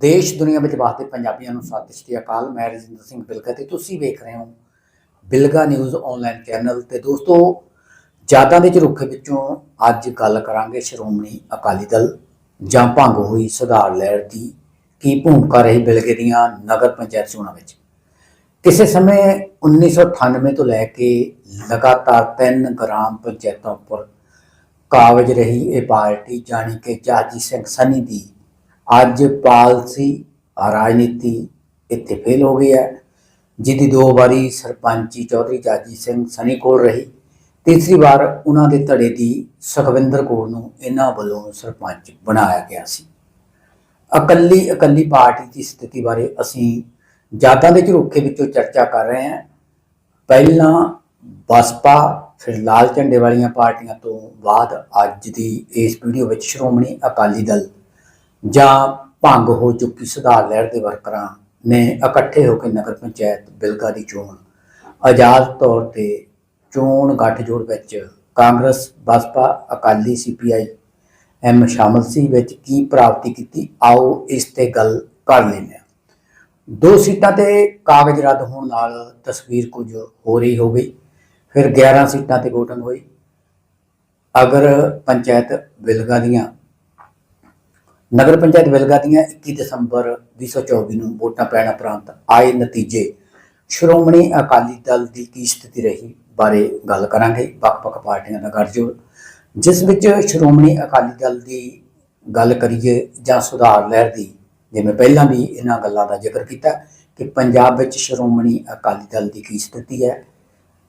ਦੇਸ਼ ਦੁਨੀਆ ਵਿੱਚ ਵਸਦੇ ਪੰਜਾਬੀਆਂ ਨੂੰ ਸਤਿ ਸ਼੍ਰੀ ਅਕਾਲ। ਮੈਂ ਰਜਿੰਦਰ ਸਿੰਘ ਬਿਲਗਾ ਤੇ ਤੁਸੀਂ ਵੇਖ ਰਹੇ ਹੋ ਬਿਲਗਾ ਨਿਊਜ਼ ਆਨਲਾਈਨ ਚੈਨਲ ਤੇ ਦੋਸਤੋ ਜ਼ਿਆਦਾ ਦੇ ਝਰੁਖੇ ਵਿੱਚੋਂ ਅੱਜ ਗੱਲ ਕਰਾਂਗੇ ਸ਼੍ਰੋਮਣੀ ਅਕਾਲੀ ਦਲ ਜਾਂ ਭੰਗ ਹੋਈ ਸੁਧਾਰ ਲਹਿਰ ਦੀ ਕੀ ਭੂਮਿਕਾ ਰਹੀ ਬਿਲਗੇ ਦੀਆਂ ਨਗਰ ਪੰਚਾਇਤ ਚੋਣਾਂ ਵਿੱਚ। ਕਿਸੇ ਸਮੇਂ 1998 ਤੋਂ ਲੈ ਕੇ ਲਗਾਤਾਰ ਤਿੰਨ ਗ੍ਰਾਮ ਪੰਚਾਇਤਾਂ ਉੱਪਰ ਕਾਬਜ ਰਹੀ ਇਹ ਪਾਰਟੀ, ਜਾਣੀ ਕਿ ਜਾਜੀ ਸਿੰਘ ਸਨੀ ਦੀ ਅੱਜ ਪਾਲਸੀ ਰਾਜਨੀਤੀ ਇੱਥੇ ਫੇਲ ਹੋ ਗਈ ਹੈ, ਜਿਹਦੀ ਦੋ ਵਾਰੀ ਸਰਪੰਚੀ ਚੌਧਰੀ ਜਾਜੀ ਸਿੰਘ ਸਨੀ ਕੋਲ ਰਹੀ, ਤੀਸਰੀ ਵਾਰ ਉਹਨਾਂ ਦੇ ਧੜੇ ਦੀ ਸੁਖਵਿੰਦਰ ਕੌਰ ਨੂੰ ਇਹਨਾਂ ਵੱਲੋਂ ਸਰਪੰਚ ਬਣਾਇਆ ਗਿਆ ਸੀ। ਇਕੱਲੀ ਇਕੱਲੀ ਪਾਰਟੀ ਦੀ ਸਥਿਤੀ ਬਾਰੇ ਅਸੀਂ ਜ਼ਿਆਦਾ ਦੇ ਝਰੋਖੇ ਵਿੱਚੋਂ ਚਰਚਾ ਕਰ ਰਹੇ ਹਾਂ। ਪਹਿਲਾਂ ਬਸਪਾ, ਫਿਰ ਲਾਲ ਝੰਡੇ ਵਾਲੀਆਂ ਪਾਰਟੀਆਂ ਤੋਂ ਬਾਅਦ ਅੱਜ ਦੀ ਇਸ ਵੀਡੀਓ ਵਿੱਚ ਸ਼੍ਰੋਮਣੀ ਅਕਾਲੀ ਦਲ ਜਾਂ ਭੰਗ ਹੋ ਚੁੱਕੀ ਸੁਧਾਰ ਲਹਿਰ ਦੇ ਵਰਕਰਾਂ ਨੇ ਇਕੱਠੇ ਹੋ ਕੇ ਨਗਰ ਪੰਚਾਇਤ ਬਿਲਗਾ ਦੀ ਚੋਣ, ਆਜ਼ਾਦ ਤੌਰ ਤੇ ਚੋਣ ਗੱਠਜੋੜ ਵਿੱਚ Congress, Baspa, Akali CPI, M ਸ਼ਾਮਲ ਸੀ ਵਿੱਚ ਕੀ ਪ੍ਰਾਪਤੀ ਕੀਤੀ? ਆਓ ਇਸ ਤੇ ਗੱਲ ਕਰ ਲੈਂਦੇ ਹਾਂ। ਦੋ ਸੀਟਾਂ ਤੇ ਕਾਗਜ਼ ਰੱਦ ਹੋਣ ਨਾਲ ਤਸਵੀਰ ਕੁਝ ਹੋ ਰਹੀ ਹੋ ਗਈ ਫਿਰ 11 ਸੀਟਾਂ ਤੇ VOTING ਹੋਈ। ਅਗਰ ਪੰਚਾਇਤ ਬਿਲਗਾ ਦੀਆਂ ਨਗਰ ਪੰਚਾਇਤ ਬਿਲਗਾ ਦੀਆਂ 21 ਦਸੰਬਰ 2024 ਨੂੰ ਵੋਟਾਂ ਪੈਣ ਉਪਰੰਤ ਆਏ ਨਤੀਜੇ। ਸ਼੍ਰੋਮਣੀ ਅਕਾਲੀ ਦਲ ਦੀ ਕੀ ਸਥਿਤੀ ਰਹੀ ਬਾਰੇ ਗੱਲ ਕਰਾਂਗੇ। ਵੱਖ-ਵੱਖ ਪਾਰਟੀਆਂ ਦਾ ਗੱਠਜੋੜ। ਜਿਸ ਵਿੱਚ ਸ਼੍ਰੋਮਣੀ ਅਕਾਲੀ ਦਲ ਦੀ ਗੱਲ ਕਰੀਏ ਜਾਂ ਸੁਧਾਰ ਲਹਿਰ ਦੀ, ਜਿਵੇਂ ਪਹਿਲਾਂ ਵੀ ਇਹਨਾਂ ਗੱਲਾਂ ਦਾ ਜ਼ਿਕਰ ਕੀਤਾ ਕਿ ਪੰਜਾਬ ਵਿੱਚ ਸ਼੍ਰੋਮਣੀ ਅਕਾਲੀ ਦਲ ਦੀ ਕੀ ਸਥਿਤੀ ਹੈ।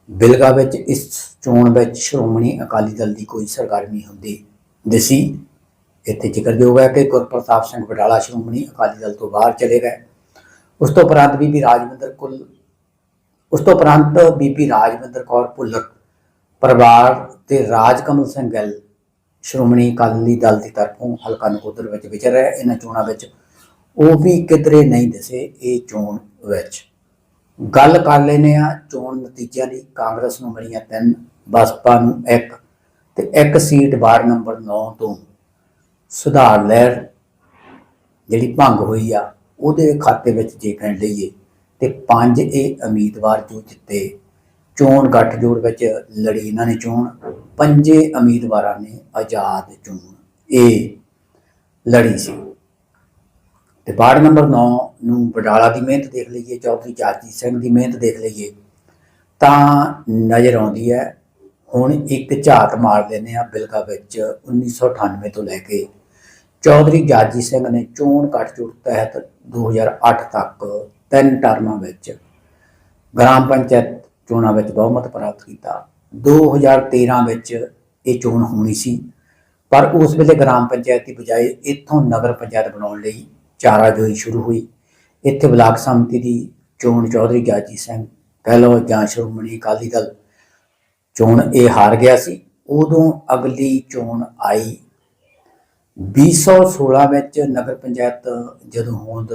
ਬਿਲਗਾ ਵਿੱਚ, ਇਸ ਚੋਣ ਵਿੱਚ ਸ਼੍ਰੋਮਣੀ ਅਕਾਲੀ ਦਲ ਦੀ ਕੋਈ ਸਰਗਰਮੀ ਹੁੰਦੀ ਦਿਸੀ। ਇੱਥੇ ਜ਼ਿਕਰਯੋਗ ਹੈ ਕਿ ਗੁਰਪ੍ਰਤਾਪ ਸਿੰਘ ਵਡਾਲਾ ਸ਼੍ਰੋਮਣੀ ਅਕਾਲੀ ਦਲ ਤੋਂ ਬਾਹਰ ਚਲੇ ਗਏ। ਉਸ ਤੋਂ ਉਪਰੰਤ ਬੀਬੀ ਰਾਜਵਿੰਦਰ ਕੁੱਲ, ਉਸ ਤੋਂ ਉਪਰੰਤ ਬੀਬੀ ਰਾਜਵਿੰਦਰ ਕੌਰ ਭੁੱਲਰ, ਪਰਿਵਾਰ ਤੇ ਰਾਜਕਮਲ ਸਿੰਘ ਗਿੱਲ ਸ਼੍ਰੋਮਣੀ ਅਕਾਲੀ ਦਲ ਦੀ ਤਰਫੋਂ ਹਲਕਾ ਨਕੋਦਰ ਵਿੱਚ ਵਿਚਰ ਰਿਹਾ। ਇਹਨਾਂ ਚੋਣਾਂ ਵਿੱਚ ਉਹ ਵੀ ਕਿਧਰੇ ਨਹੀਂ ਦਿਸੇ ਇਹ ਚੋਣ ਵਿੱਚ। ਗੱਲ ਕਰ ਲੈਨੇ ਆ ਚੋਣ ਨਤੀਜਿਆਂ ਦੀ। ਕਾਂਗਰਸ ਨੂੰ ਮਿਲੀਆਂ ਤਿੰਨ ਬਸਪਾ ਨੂੰ ਇੱਕ ਤੇ ਇੱਕ ਸੀਟ ਵਾਰਡ ਨੰਬਰ 9 ਤੋਂ ਸੁਧਾਰ ਲਹਿਰ ਜਿਹੜੀ ਭੰਗ ਹੋਈ ਆ, ਉਹਦੇ ਖਾਤੇ ਵਿੱਚ ਜੇ ਕਹਿਣ ਲਈਏ ਤੇ ਪੰਜ ਇਹ ਉਮੀਦਵਾਰ ਜੋ ਜਿੱਤੇ, ਚੋਣ ਗੱਠਜੋੜ ਵਿੱਚ ਲੜੀ ਇਹਨਾਂ ਨੇ ਚੋਣ, ਪੰਜੇ ਉਮੀਦਵਾਰਾਂ ਨੇ ਆਜ਼ਾਦ ਚੋਣ, ਇਹ ਲੜੀ ਸੀ। ਤੇ ਵਾਰਡ ਨੰਬਰ 9 ਨੂੰ ਬਡਾਲਾ ਦੀ ਮਿਹਨਤ ਦੇਖ ਲਈਏ, ਚੌਧਰੀ ਚਾਚੀ ਸਿੰਘ ਦੀ ਮਿਹਨਤ ਦੇਖ ਲਈਏ, ਤਾਂ ਨਜ਼ਰ ਆਉਂਦੀ ਹੈ, ਹੁਣ ਇੱਕ ਝਾਤ ਮਾਰ ਲੈਨੇ ਆ ਬਿਲਕਾ ਵਿੱਚ 1998 ਤੋਂ ਲੈ ਕੇ ਚੌਧਰੀ ਜਾਜੀ ਸਿੰਘ ਨੇ ਚੋਣ ਗੱਠਜੋੜ ਤਹਿਤ 2008 ਤੱਕ ਤਿੰਨ ਟਰਮਾਂ ਵਿੱਚ ਗ੍ਰਾਮ ਪੰਚਾਇਤ ਚੋਣਾਂ ਵਿੱਚ ਬਹੁਮਤ ਪ੍ਰਾਪਤ ਕੀਤਾ। 2013 ਵਿੱਚ ਇਹ ਚੋਣ ਹੋਣੀ ਸੀ, ਪਰ ਉਸ ਵੇਲੇ ਗ੍ਰਾਮ ਪੰਚਾਇਤ ਦੀ ਬਜਾਏ ਇੱਥੋਂ ਨਗਰ ਪੰਚਾਇਤ ਬਣਾਉਣ ਲਈ ਚਾਰਾਜੋਈ ਸ਼ੁਰੂ ਹੋਈ। ਇੱਥੇ ਬਲਾਕ ਸੰਮਤੀ ਦੀ ਚੋਣ ਚੌਧਰੀ ਜਾਜੀ ਸਿੰਘ ਕਹਿ ਲਓ ਜਾਂ ਸ਼੍ਰੋਮਣੀ ਅਕਾਲੀ ਦਲ ਚੋਣ ਇਹ ਹਾਰ ਗਿਆ ਸੀ। ਉਦੋਂ ਅਗਲੀ ਚੋਣ ਆਈ 2016 ਵਿੱਚ ਨਗਰ ਪੰਚਾਇਤ ਜਦੋਂ ਹੋਂਦ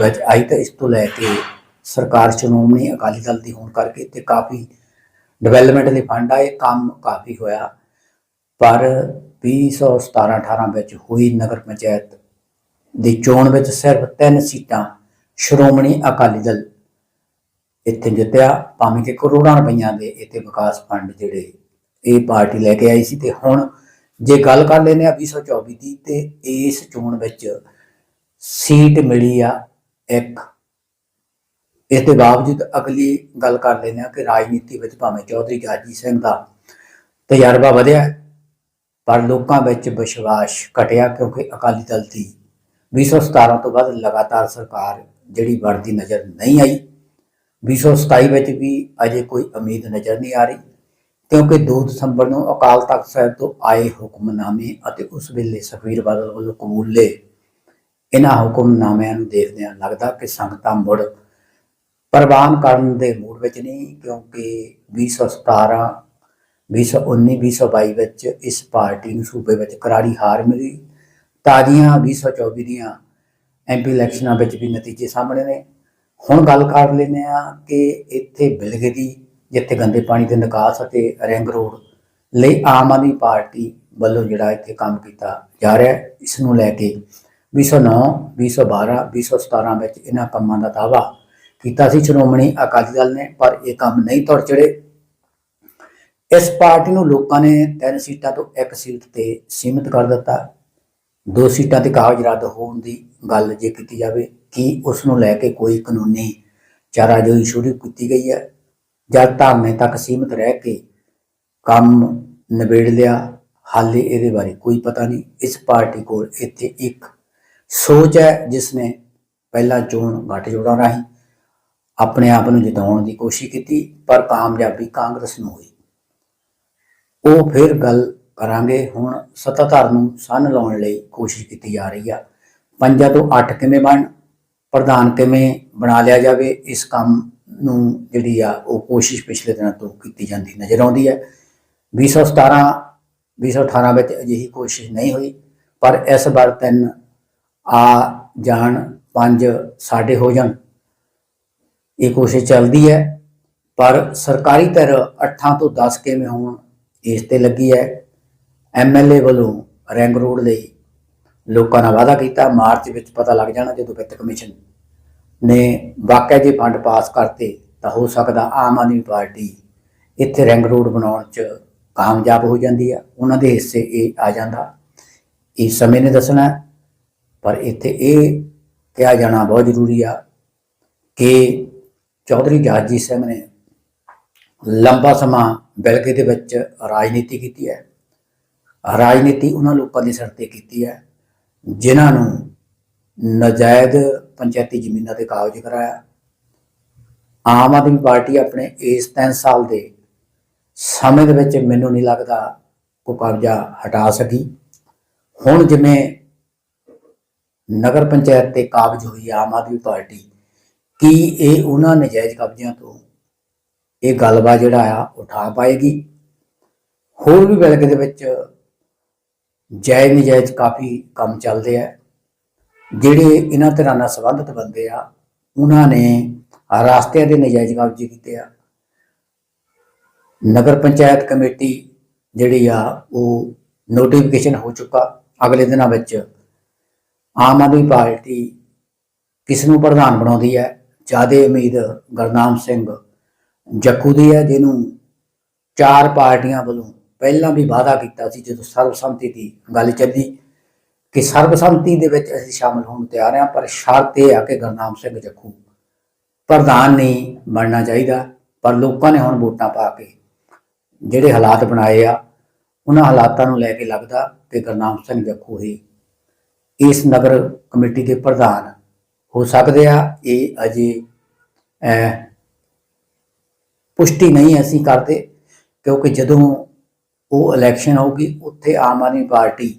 ਵਿੱਚ ਆਈ ਤਾਂ ਇਸ ਤੋਂ ਲੈ ਕੇ ਸਰਕਾਰ ਸ਼੍ਰੋਮਣੀ ਅਕਾਲੀ ਦਲ ਦੀ ਹੋਣ ਕਰਕੇ ਤੇ ਕਾਫੀ ਡਿਵੈਲਪਮੈਂਟ ਦੇ ਫੰਡ ਆਏ, ਕੰਮ ਕਾਫੀ ਹੋਇਆ। ਪਰ 2017 18 ਵਿੱਚ ਹੋਈ ਨਗਰ ਪੰਚਾਇਤ ਦੀ ਚੋਣ ਵਿੱਚ ਸਿਰਫ ਤਿੰਨ ਸੀਟਾਂ ਸ਼੍ਰੋਮਣੀ ਅਕਾਲੀ ਦਲ ਇੱਥੇ ਜਿੱਤਿਆ। ਭਾਵੇਂ ਕਿ ਕਰੋੜਾਂ ਰੁਪਈਆਂ ਦੇ ਇੱਥੇ ਵਿਕਾਸ ਫੰਡ ਜਿਹੜੇ ਇਹ ਪਾਰਟੀ ਲੈ ਕੇ ਆਈ ਸੀ ਤੇ ਹੁਣ ਜੇ ਗੱਲ ਕਰ ਲੈਨੇ ਆ 2024 ਦੀ, ਤੇ ਇਸ ਚੋਣ ਵਿੱਚ ਸੀਟ ਮਿਲੀ ਆ ਇੱਕ। ਇਸ ਦੇ ਬਾਵਜੂਦ ਅਗਲੀ ਗੱਲ ਕਰ ਲੈਨੇ ਆ ਕਿ ਰਾਜਨੀਤੀ ਵਿੱਚ ਭਾਵੇਂ ਚੌਧਰੀ ਜਾਜੀ ਸਿੰਘ ਦਾ ਤਜਰਬਾ ਵਧਿਆ, ਪਰ ਲੋਕਾਂ ਵਿੱਚ ਵਿਸ਼ਵਾਸ ਘਟਿਆ ਕਿਉਂਕਿ ਅਕਾਲੀ ਦਲ ਦੀ 2017 ਤੋਂ ਬਾਅਦ ਲਗਾਤਾਰ ਸਰਕਾਰ ਜਿਹੜੀ ਬਣਦੀ ਨਜ਼ਰ ਨਹੀਂ ਆਈ। 2027 ਵਿੱਚ ਵੀ ਅਜੇ ਕੋਈ ਉਮੀਦ ਨਜ਼ਰ ਨਹੀਂ ਆ ਰਹੀ। ਕਿਉਂਕਿ 2 ਦਸੰਬਰ ਨੂੰ ਅਕਾਲ ਤਖਤ ਸਾਹਿਬ ਤੋਂ ਆਏ ਹੁਕਮਨਾਮੇ ਅਤੇ ਉਸ ਵੇਲੇ ਸਫੀਰ ਬਾਦਲ ਵੱਲੋਂ ਕਬੂਲੇ ਇਹਨਾਂ ਹੁਕਮਨਾਮਿਆਂ ਨੂੰ ਦੇਖਦਿਆਂ ਲੱਗਦਾ ਕਿ ਸੰਗਤਾਂ ਮੁੜ ਪ੍ਰਵਾਨ ਕਰਨ ਦੇ ਮੂਡ ਵਿੱਚ ਨਹੀਂ, ਕਿਉਂਕਿ 2017 2019 2022 ਵਿੱਚ ਇਸ ਪਾਰਟੀ ਨੂੰ ਸੂਬੇ ਵਿੱਚ ਕਰਾਰੀ ਹਾਰ ਮਿਲੀ। ਤਾਜ਼ੀਆਂ 2024 ਦੀਆਂ ਐਮਪੀ ਇਲੈਕਸ਼ਨਾਂ ਵਿੱਚ ਵੀ ਨਤੀਜੇ ਸਾਹਮਣੇ ਨੇ। ਹੁਣ ਗੱਲ ਕਰ ਲੈਂਦੇ ਆ ਕਿ ਇੱਥੇ ਬਿਲਗੇ ਜਿੱਥੇ ਗੰਦੇ ਪਾਣੀ ਦੇ ਨਿਕਾਸ ਅਤੇ ਰਿੰਗ ਰੋਡ ਲਈ ਆਮ ਆਦਮੀ ਪਾਰਟੀ ਵੱਲੋਂ ਜਿਹੜਾ ਇੱਥੇ ਕੰਮ ਕੀਤਾ ਜਾ ਰਿਹਾ ਹੈ, ਇਸ ਨੂੰ ਲੈ ਕੇ 2009 2012 2017 ਵਿੱਚ ਇਹਨਾਂ ਕੰਮਾਂ ਦਾ ਦਾਅਵਾ ਕੀਤਾ ਸੀ। ਸ਼੍ਰੋਮਣੀ ਅਕਾਲੀ ਦਲ ਨੇ, ਪਰ ਇਹ ਕੰਮ ਨਹੀਂ ਤੁਰ ਚੜੇ ਇਸ ਪਾਰਟੀ ਨੂੰ ਲੋਕਾਂ ਨੇ ਤਿੰਨ ਸੀਟਾਂ ਤੋਂ ਇੱਕ ਸੀਟ ਤੇ ਸੀਮਿਤ ਕਰ ਦਿੱਤਾ। ਦੋ ਸੀਟਾਂ ਤੇ ਕਾਗਜ਼ ਰੱਦ ਹੋਣ ਦੀ ਗੱਲ ਜੇ ਕੀਤੀ ਜਾਵੇ, ਕਿ ਉਸ ਨੂੰ ਲੈ ਕੇ ਕੋਈ ਕਾਨੂੰਨੀ ਚਾਰਾਜੋਈ ਸ਼ੁਰੂ ਕੀਤੀ ਗਈ ਹੈ? ਜਦ ਧਰਨੇ ਤੱਕ ਸੀਮਿਤ ਰਹਿ ਕੇ ਕੰਮ ਨਿਬੇੜ ਲਿਆ, ਹਾਲੇ ਇਹਦੇ ਬਾਰੇ ਕੋਈ ਪਤਾ ਨਹੀਂ। ਇਸ ਪਾਰਟੀ ਕੋਲ ਇੱਥੇ ਇੱਕ ਸੋਚ ਹੈ ਜਿਸ ਨੇ ਪਹਿਲਾਂ ਚੋਣ ਗੱਠ ਜੋੜਾਂ ਰਾਹੀਂ ਆਪਣੇ ਆਪ ਨੂੰ ਜਿਤਾਉਣ ਦੀ ਕੋਸ਼ਿਸ਼ ਕੀਤੀ, ਪਰ ਕਾਮਯਾਬੀ ਕਾਂਗਰਸ ਨੂੰ ਹੋਈ। ਉਹ ਫਿਰ ਗੱਲ ਕਰਾਂਗੇ। ਹੁਣ ਸੱਤਾਧਾਰ ਨੂੰ ਸੰਨ ਲਾਉਣ ਲਈ ਕੋਸ਼ਿਸ਼ ਕੀਤੀ ਜਾ ਰਹੀ ਆ। ਪੰਜਾਂ ਤੋਂ 8 ਕਿਵੇਂ ਬਣ, ਪ੍ਰਧਾਨ ਕਿਵੇਂ ਬਣਾ ਲਿਆ ਜਾਵੇ, ਇਸ ਕੰਮ ਨੂੰ ਜਿਹੜੀ ਆ, ਉਹ ਕੋਸ਼ਿਸ਼ ਪਿਛਲੇ ਦਿਨਾਂ ਤੋਂ ਕੀਤੀ ਜਾਂਦੀ ਨਜ਼ਰ ਆਉਂਦੀ ਹੈ। 2017 2018 ਵਿੱਚ ਅਜਿਹੀ ਕੋਸ਼ਿਸ਼ ਨਹੀਂ ਹੋਈ, ਪਰ ਇਸ ਵਾਰ ਤਿੰਨ ਆ ਜਾਣ, ਪੰਜ ਸਾਡੇ ਹੋ ਜਾਣ। ਇਹ ਕੋਸ਼ਿਸ਼ ਚੱਲਦੀ ਹੈ, ਪਰ ਸਰਕਾਰੀ ਧਿਰ 8 ਤੋਂ 10 ਕਿਵੇਂ ਹੋਣ, ਇਸ ਤੇ ਲੱਗੀ ਹੈ। ਐਮਐਲਏ ਵੱਲੋਂ ਰੈਂਗ ਰੋਡ ਲਈ ਲੋਕਾਂ ਨਾਲ ਵਾਅਦਾ ਕੀਤਾ, ਮਾਰਚ ਵਿੱਚ ਪਤਾ ਲੱਗ ਜਾਣਾ ਜਦੋਂ ਵਿੱਤ ਕਮਿਸ਼ਨ ਨੇ ਵਾਕਿਆ ਜੇ ਫੰਡ ਪਾਸ ਕਰਤੇ ਤਾਂ ਹੋ ਸਕਦਾ ਆਮ ਆਦਮੀ ਪਾਰਟੀ ਇੱਥੇ ਰਿੰਗ ਰੋਡ ਬਣਾਉਣ 'ਚ ਕਾਮਯਾਬ ਹੋ ਜਾਂਦੀ ਆ। ਉਹਨਾਂ ਦੇ ਹਿੱਸੇ ਇਹ ਆ ਜਾਂਦਾ। ਇਹ ਸਮੇਂ ਨੇ ਦੱਸਣਾ ਪਰ ਇੱਥੇ ਇਹ ਕਿਹਾ ਜਾਣਾ ਬਹੁਤ ਜ਼ਰੂਰੀ ਆ ਕਿ ਚੌਧਰੀ ਜਹਾਜੀ ਸਿੰਘ ਨੇ ਲੰਬਾ ਸਮਾਂ ਬਿਲਕੇ ਦੇ ਵਿੱਚ ਰਾਜਨੀਤੀ ਕੀਤੀ ਹੈ। ਰਾਜਨੀਤੀ ਉਹਨਾਂ ਲੋਕਾਂ ਦੇ ਸਿਰ ਤੇ ਕੀਤੀ ਹੈ, ਜਿਨ੍ਹਾਂ ਨੂੰ ਨਜਾਇਜ਼ ਪੰਚਾਇਤੀ ਜ਼ਮੀਨਾਂ ਤੇ ਕਾਗਜ਼ ਕਰਾਇਆ। ਆਮ ਆਦਮੀ ਪਾਰਟੀ ਆਪਣੇ ਇਸ 3 ਸਾਲ ਦੇ ਸਮੇਂ ਦੇ ਵਿੱਚ ਮੈਨੂੰ ਨਹੀਂ ਲੱਗਦਾ ਕੋ ਕਬਜ਼ਾ ਹਟਾ ਸਕੀ। ਹੁਣ ਜਿਵੇਂ ਨਗਰ ਪੰਚਾਇਤ ਤੇ ਕਾਬਜ ਹੋਈ ਆਮ ਆਦਮੀ ਪਾਰਟੀ, ਕੀ ਇਹ ਉਹਨਾਂ ਨਜਾਇਜ਼ ਕਬਜ਼ਿਆਂ ਤੋਂ ਇਹ ਗਲਬਾ ਜਿਹੜਾ ਆ ਉਠਾ ਪਾਏਗੀ? ਹੋਰ ਵੀ ਬਿਲਕ ਦੇ ਵਿੱਚ ਜਾਇਜ਼ ਨਜਾਇਜ਼ ਕਾਫੀ ਕੰਮ ਚੱਲਦੇ ਆ। ਜਿਹੜੇ ਇਹਨਾਂ ਤਰ੍ਹਾਂ ਨਾਲ ਸੰਬੰਧਿਤ ਬੰਦੇ ਆ, ਉਹਨਾਂ ਨੇ ਰਾਸਤਿਆਂ ਦੇ ਨਜਾਇਜ਼ ਕਬਜ਼ੇ ਕੀਤੇ ਆ। ਨਗਰ ਪੰਚਾਇਤ ਕਮੇਟੀ ਜਿਹੜੀ ਆ, ਉਹ ਨੋਟੀਫਿਕੇਸ਼ਨ ਹੋ ਚੁੱਕਾ ਅਗਲੇ ਦਿਨਾਂ ਵਿੱਚ। ਆਮ ਆਦਮੀ ਪਾਰਟੀ ਕਿਸ ਨੂੰ ਪ੍ਰਧਾਨ ਬਣਾਉਂਦੀ ਹੈ? ਜਿਆਦੇ ਉਮੀਦ ਗੁਰਨਾਮ ਸਿੰਘ ਜੱਖੂ ਦੀ ਹੈ, ਜਿਹਨੂੰ ਚਾਰ ਪਾਰਟੀਆਂ ਵੱਲੋਂ ਪਹਿਲਾਂ ਵੀ ਵਾਅਦਾ ਕੀਤਾ ਸੀ ਜਦੋਂ ਸਰਬਸੰਮਤੀ ਦੀ ਗੱਲ ਚੱਲੀ। ਕਿ ਸਰਬਸੰਮਤੀ ਦੇ ਵਿੱਚ ਅਸੀਂ ਸ਼ਾਮਲ ਹੋਣ ਤਿਆਰ ਹਾਂ, ਪਰ ਸ਼ਰਤ ਇਹ ਆ ਕਿ ਗੁਰਨਾਮ ਸਿੰਘ ਜੱਖੂ ਪ੍ਰਧਾਨ ਨਹੀਂ ਬਣਨਾ ਚਾਹੀਦਾ, ਪਰ ਲੋਕਾਂ ਨੇ ਹੁਣ ਵੋਟਾਂ ਪਾ ਕੇ ਜਿਹੜੇ ਹਾਲਾਤ ਬਣਾਏ ਆ, ਉਹਨਾਂ ਹਾਲਾਤਾਂ ਨੂੰ ਲੈ ਕੇ ਲੱਗਦਾ ਕਿ ਗੁਰਨਾਮ ਸਿੰਘ ਜੱਖੂ ਹੀ ਇਸ ਨਗਰ ਕਮੇਟੀ ਦੇ ਪ੍ਰਧਾਨ ਹੋ ਸਕਦੇ ਆ। ਇਹ ਅਜੇ ਪੁਸ਼ਟੀ ਨਹੀਂ ਅਸੀਂ ਕਰਦੇ, ਕਿਉਂਕਿ ਜਦੋਂ ਉਹ ਇਲੈਕਸ਼ਨ ਹੋਊਗੀ, ਉੱਥੇ ਆਮ ਆਦਮੀ ਪਾਰਟੀ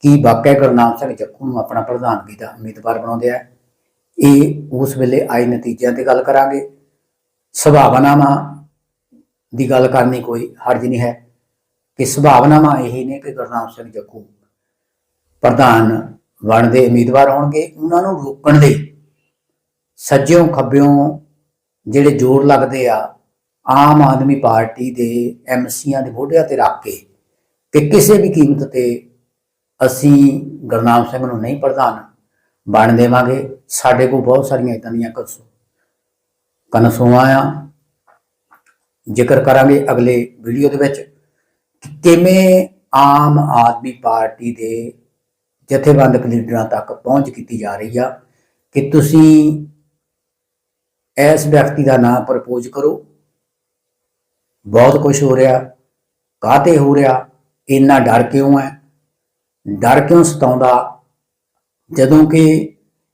ਕੀ ਵਾਕਿਆ ਗੁਰਨਾਮ ਸਿੰਘ ਜੱਖੂ ਨੂੰ ਆਪਣਾ ਪ੍ਰਧਾਨਗੀ ਦਾ ਉਮੀਦਵਾਰ ਬਣਾਉਂਦੇ ਆ? ਇਹ ਉਸ ਵੇਲੇ ਆਏ ਨਤੀਜਿਆਂ ਤੇ ਗੱਲ ਕਰਾਂਗੇ। ਸੁਭਾਵਨਾਵਾਂ ਦੀ ਗੱਲ ਕਰਨੀ ਕੋਈ ਹਰਜ ਨਹੀਂ ਹੈ ਕਿ ਸੁਭਾਵਨਾਵਾਂ ਇਹ ਨੇ ਕਿ ਗੁਰਨਾਮ ਸਿੰਘ ਜੱਖੂ ਪ੍ਰਧਾਨ ਬਣਦੇ, ਉਮੀਦਵਾਰ ਹੋਣਗੇ। ਉਹਨਾਂ ਨੂੰ ਰੋਕਣ ਦੇ ਸੱਜਿਓਂ ਖੱਬਿਓਂ ਜਿਹੜੇ ਜੋਰ ਲੱਗਦੇ ਆ, ਆਮ ਆਦਮੀ ਪਾਰਟੀ ਦੇ ਐਮਸੀਆਂ ਦੇ ਮੋਢਿਆਂ ਤੇ ਰੱਖ ਕੇ ਕਿ ਕਿਸੇ ਵੀ ਕੀਮਤ ਤੇ ਅਸੀਂ ਗੁਰਨਾਮ ਸਿੰਘ ਨੂੰ ਨਹੀਂ ਪ੍ਰਧਾਨ ਬਣ ਦੇਵਾਂਗੇ। ਸਾਡੇ ਕੋਲ ਬਹੁਤ ਸਾਰੀਆਂ ਇਦਾਂ ਦੀਆਂ ਕਨਸੂ ਕਨਸੂਆਂ ਆ ਜ਼ਿਕਰ ਕਰਾਂਗੇ ਅਗਲੇ ਵੀਡੀਓ ਦੇ ਵਿੱਚ ਕਿਵੇਂ ਆਮ ਆਦਮੀ ਪਾਰਟੀ ਦੇ ਜਥੇਬੰਦਕ ਲੀਡਰਾਂ ਤੱਕ ਪਹੁੰਚ ਕੀਤੀ ਜਾ ਰਹੀ ਆ। ਕਿ ਤੁਸੀਂ ਇਸ ਵਿਅਕਤੀ ਦਾ ਨਾਮ ਪ੍ਰਪੋਜ਼ ਕਰੋ। ਬਹੁਤ ਕੁਝ ਹੋ ਰਿਹਾ। ਕਾਹਤੇ ਹੋ ਰਿਹਾ? ਇੰਨਾ ਡਰ ਕਿਉਂ ਹੈ? ਡਰ ਕਿਉਂ ਸਤਾਉਂਦਾ? ਜਦੋਂ ਕਿ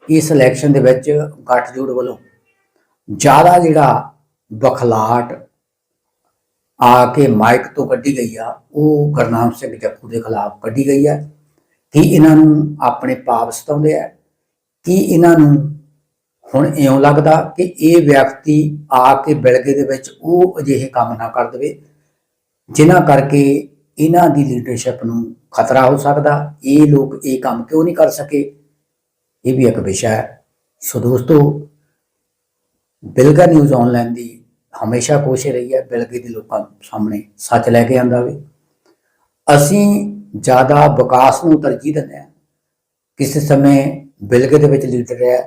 ਇਸ ਇਲੈਕਸ਼ਨ ਦੇ ਵਿੱਚ ਗੱਠਜੋੜ ਵੱਲੋਂ ਜ਼ਿਆਦਾ ਜਿਹੜਾ ਬਖਲਾਟ ਆ ਕੇ ਮਾਈਕ ਤੋਂ ਕੱਢੀ ਗਈ ਆ, ਉਹ ਗੁਰਨਾਮ ਸਿੰਘ ਜੱਖੂ ਦੇ ਖਿਲਾਫ ਕੱਢੀ ਗਈ ਹੈ ਕਿ ਇਹਨਾਂ ਨੂੰ ਆਪਣੇ ਪਾਪ ਸਤਾਉਂਦੇ ਆ? ਕਿ ਇਹਨਾਂ ਨੂੰ ਹੁਣ ਇਉਂ ਲੱਗਦਾ ਕਿ ਇਹ ਵਿਅਕਤੀ ਆ ਕੇ ਬਿਲਗੇ ਦੇ ਵਿੱਚ ਉਹ ਅਜਿਹੇ ਕੰਮ ਨਾ ਕਰ ਦੇਵੇ, ਜਿਨ੍ਹਾਂ ਕਰਕੇ ਇਹਨਾਂ ਦੀ ਲੀਡਰਸ਼ਿਪ ਨੂੰ ਖਤਰਾ ਹੋ ਸਕਦਾ। ਇਹ ਲੋਕ ਇਹ ਕੰਮ ਕਿਉਂ ਨਹੀਂ ਕਰ ਸਕੇ? ਇਹ ਵੀ ਇੱਕ ਵਿਸ਼ਾ ਹੈ। ਸੋ ਦੋਸਤੋ, ਬਿਲਗਾ ਨਿਊਜ਼ ਆਨਲਾਈਨ ਦੀ ਹਮੇਸ਼ਾ ਕੋਸ਼ਿਸ਼ ਰਹੀ ਹੈ ਬਿਲਗੇ ਦੇ ਲੋਕਾਂ ਸਾਹਮਣੇ ਸੱਚ ਲੈ ਕੇ ਆਂਦਾ ਵੇ ਅਸੀਂ ਜ਼ਿਆਦਾ ਵਿਕਾਸ ਨੂੰ ਤਰਜੀਹ ਦਿੰਦੇ ਹਾਂ। ਕਿਸੇ ਸਮੇਂ ਬਿਲਗੇ ਦੇ ਵਿੱਚ ਲੀਡਰ ਰਿਹਾ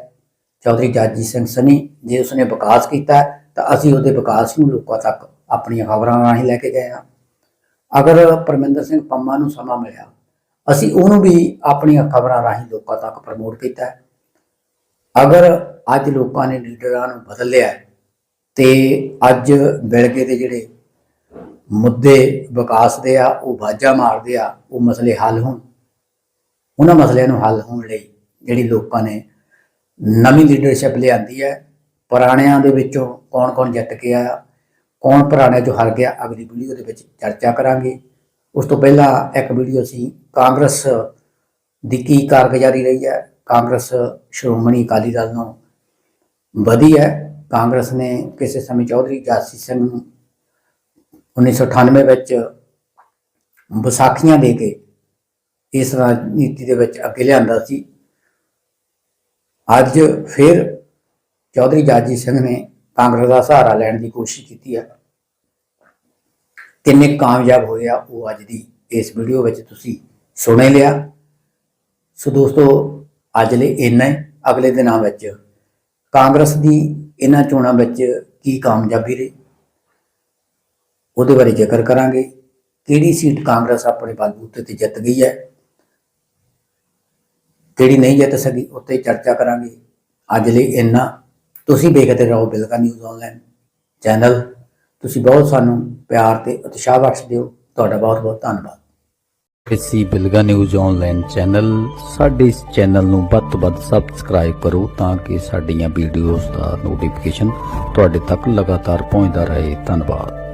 ਚੌਧਰੀ ਜਾਜੀ ਸਿੰਘ ਸਨੀ, ਜੇ ਉਸਨੇ ਵਿਕਾਸ ਕੀਤਾ ਤਾਂ ਅਸੀਂ ਉਹਦੇ ਵਿਕਾਸ ਨੂੰ ਲੋਕਾਂ ਤੱਕ ਆਪਣੀਆਂ ਖਬਰਾਂ ਰਾਹੀਂ ਲੈ ਕੇ ਗਏ ਹਾਂ। ਅਗਰ ਪਰਮਿੰਦਰ ਸਿੰਘ ਪੰਮਾ ਨੂੰ ਸਮਾਂ ਮਿਲਿਆ ਅਸੀਂ ਉਹਨੂੰ ਵੀ ਆਪਣੀਆਂ ਖਬਰਾਂ ਰਾਹੀਂ ਲੋਕਾਂ ਤੱਕ ਪ੍ਰਮੋਟ ਕੀਤਾ ਅਗਰ ਅੱਜ ਲੋਕਾਂ ਨੇ ਲੀਡਰਾਂ ਨੂੰ ਬਦਲ ਲਿਆ ਹੈ, ਤੇ ਅੱਜ ਬਿਲਗੇ ਦੇ ਜਿਹੜੇ ਮੁੱਦੇ ਵਿਕਾਸ ਦੇ ਆ ਉਹ ਬਾਜਾ ਮਾਰਦੇ ਆ ਉਹ ਮਸਲੇ ਹੱਲ ਹੋਣ। ਉਹਨਾਂ ਮਸਲਿਆਂ ਨੂੰ ਹੱਲ ਹੋਣ ਲਈ ਜਿਹੜੀ ਲੋਕਾਂ ਨੇ ਨਵੀਂ ਲੀਡਰਸ਼ਿਪ ਲਿਆਂਦੀ ਹੈ ਪੁਰਾਣਿਆਂ ਦੇ ਵਿੱਚੋਂ ਕੌਣ-ਕੌਣ ਜਿੱਤ ਕੇ ਆਇਆ ਕੌਣ ਪੁਰਾਣਿਆਂ ਚੋਂ ਹਾਰ ਗਿਆ, ਅਗਲੀ ਵੀਡੀਓ ਦੇ ਵਿੱਚ ਚਰਚਾ ਕਰਾਂਗੇ। ਉਸ ਤੋਂ ਪਹਿਲਾਂ ਇੱਕ ਵੀਡੀਓ ਸੀ, ਕਾਂਗਰਸ ਦੀ ਕੀ ਕਾਰਗੁਜ਼ਾਰੀ ਰਹੀ ਹੈ? ਕਾਂਗਰਸ ਸ਼੍ਰੋਮਣੀ ਅਕਾਲੀ ਦਲ ਨੂੰ ਵਧੀ ਹੈ ਕਾਂਗਰਸ ਨੇ ਕਿਸੇ ਸਮੇਂ ਚੌਧਰੀ ਜਾਸੀ ਸਿੰਘ ਨੂੰ 1998 ਵਿੱਚ ਵਿਸਾਖੀਆਂ ਦੇ ਕੇ ਇਸ ਰਾਜਨੀਤੀ ਦੇ ਵਿੱਚ ਅੱਗੇ ਲਿਆਂਦਾ ਸੀ। ਅੱਜ ਫਿਰ ਚੌਧਰੀ ਜਾਜੀ ਸਿੰਘ ਨੇ ਕਾਂਗਰਸ ਦਾ ਸਹਾਰਾ ਲੈਣ ਦੀ ਕੋਸ਼ਿਸ਼ ਕੀਤੀ ਹੈ ਕਿੰਨੇ ਕਾਮਯਾਬ ਹੋਏ ਆ ਉਹ ਅੱਜ ਦੀ ਇਸ ਵੀਡੀਓ ਵਿੱਚ ਤੁਸੀਂ ਸੁਣੇ ਲਿਆ। ਸੋ ਦੋਸਤੋ, ਅੱਜ ਲਈ ਇੰਨਾ ਹੀ। ਅਗਲੇ ਦਿਨਾਂ ਵਿੱਚ ਕਾਂਗਰਸ ਦੀ ਇਹਨਾਂ ਚੋਣਾਂ ਵਿੱਚ ਕੀ ਕਾਮਯਾਬੀ ਰਹੀ, ਉਹਦੇ ਬਾਰੇ ਜ਼ਿਕਰ ਕਰਾਂਗੇ। ਕਿਹੜੀ ਸੀਟ ਕਾਂਗਰਸ ਆਪਣੇ ਬਲਬੂਤੇ ਤੇ ਜਿੱਤ ਗਈ ਹੈ, ਕਿਹੜੀ ਨਹੀਂ ਜਿੱਤ ਸਕੀ, ਉੱਤੇ ਚਰਚਾ ਕਰਾਂਗੇ। ਅੱਜ ਲਈ ਇੰਨਾ। ਤੁਸੀਂ ਵੇਖਦੇ ਰਹੋ ਬਿਲਕਾ ਨਿਊਜ਼ ਆਨਲਾਈਨ ਚੈਨਲ ਤੁਸੀਂ ਬਹੁਤ ਸਾਨੂੰ ਪਿਆਰ ਤੇ ਉਤਸ਼ਾਹ ਬਖਸ਼ਦੇ ਹੋ। ਤੁਹਾਡਾ ਬਹੁਤ ਬਹੁਤ ਧੰਨਵਾਦ। ਇਸੀ ਬਿਲਗਾ ਨਿਊਜ਼ ਆਨਲਾਈਨ ਚੈਨਲ ਸਾਡੇ ਇਸ ਚੈਨਲ ਨੂੰ ਵੱਧ ਤੋਂ ਵੱਧ ਸਬਸਕ੍ਰਾਈਬ ਕਰੋ ਤਾਂ ਕਿ ਸਾਡੀਆਂ ਵੀਡੀਓਜ਼ ਦਾ ਨੋਟੀਫਿਕੇਸ਼ਨ ਤੁਹਾਡੇ ਤੱਕ ਲਗਾਤਾਰ ਪਹੁੰਚਦਾ ਰਹੇ। ਧੰਨਵਾਦ।